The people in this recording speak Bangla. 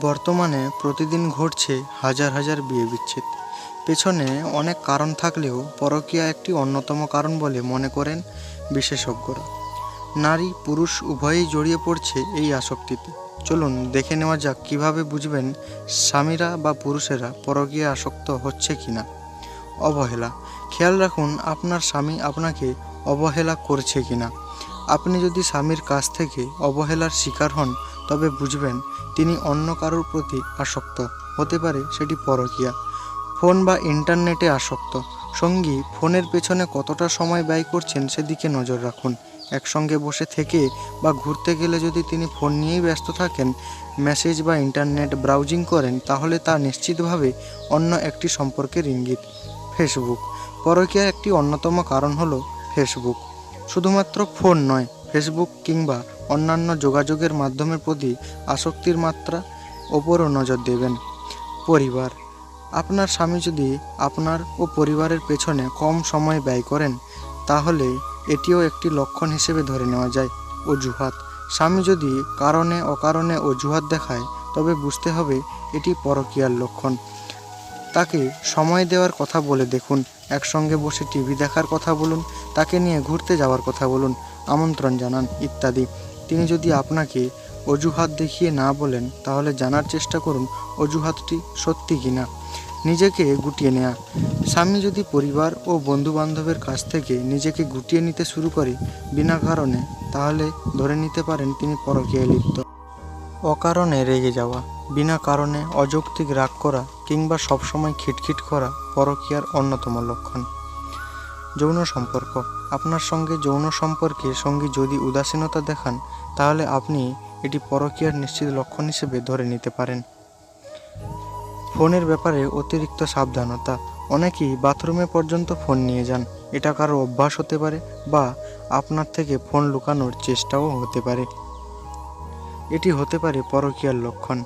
বর্তমানে প্রতিদিন ঘটছে হাজার হাজার বিয়ে বিচ্ছেদ। পেছনে অনেক কারণ থাকলেও পরকীয়া একটি অন্যতম কারণ বলে মনে করেন বিশেষজ্ঞরা। নারী, পুরুষ উভয়েই জড়িয়ে পড়ছে এই আসক্তিতে। চলুন দেখে নেওয়া যাক কীভাবে বুঝবেন স্বামীরা বা পুরুষেরা পরকীয়া আসক্ত হচ্ছে কিনা। অবহেলা। খেয়াল রাখুন, আপনার স্বামী আপনাকে অবহেলা করছে কিনা। আপনি যদি স্বামীর কাছ থেকে অবহেলার শিকার হন, তবে বুঝবেন তিনি অন্য কারোর প্রতি আসক্ত। হতে পারে সেটি পরকীয়া। ফোন বা ইন্টারনেটে আসক্ত। সঙ্গী ফোনের পেছনে কতটা সময় ব্যয় করছেন সেদিকে নজর রাখুন। একসঙ্গে বসে থেকে বা ঘুরতে গেলে যদি তিনি ফোন নিয়েই ব্যস্ত থাকেন, মেসেজ বা ইন্টারনেট ব্রাউজিং করেন, তাহলে তা নিশ্চিতভাবে অন্য একটি সম্পর্কের ইঙ্গিত। ফেসবুক। পরকীয়ার একটি অন্যতম কারণ হলো ফেসবুক। শুধুমাত্র ফোন নয় ফেসবুক কিংবা অন্যান্য যোগাযোগের মাধ্যমের প্রতি আসক্তির মাত্রা ওপরও নজর দেবেন। পরিবার, আপনার স্বামী যদি আপনার ও পরিবারের পেছনে কম সময় ব্যয় করেন, তাহলে এটিও একটি লক্ষণ হিসেবে ধরে নেওয়া যায়। অজুহাত, স্বামী যদি কারণে অকারণে অজুহাত দেখায়, তবে বুঝতে হবে এটি পরকীয়ার লক্ষণ। তাকে সময় দেওয়ার কথা বলে দেখুন। একসঙ্গে বসে টিভি দেখার কথা বলুন, তাকে নিয়ে ঘুরতে যাওয়ার কথা বলুন, আমন্ত্রণ জানান ইত্যাদি। তিনি যদি আপনাকে অজুহাত দেখিয়ে না বলেন, তাহলে জানার চেষ্টা করুন অজুহাতটি সত্যি কিনা। নিজেকে গুটিয়ে নেওয়া স্বামী যদি পরিবার ও বন্ধু বান্ধবের কাছ থেকে নিজেকে গুটিয়ে নিতে শুরু করে বিনা কারণে, তাহলে ধরে নিতে পারেন তিনি পরকীয়ায় লিপ্ত। অকারণে রেগে যাওয়া, বিনা কারণে অযৌক্তিক রাগ করা কিংবা সবসময় খিটখিট করা পরকীয়ার অন্যতম লক্ষণ। যৌন সম্পর্ক। আপনার সঙ্গে যৌন সম্পর্কে সঙ্গী যদি উদাসীনতা দেখান, তাহলে আপনি এটি পরকীয়ার নিশ্চিত লক্ষণ হিসেবে ধরে নিতে পারেন। ফোনের ব্যাপারে অতিরিক্ত সাবধানতা। অনেকেই বাথরুমে পর্যন্ত ফোন নিয়ে যান। এটা কারও অভ্যাস হতে পারে বা আপনার থেকে ফোন লুকানোর চেষ্টাও হতে পারে। এটি হতে পারে পরকীয়ার লক্ষণ।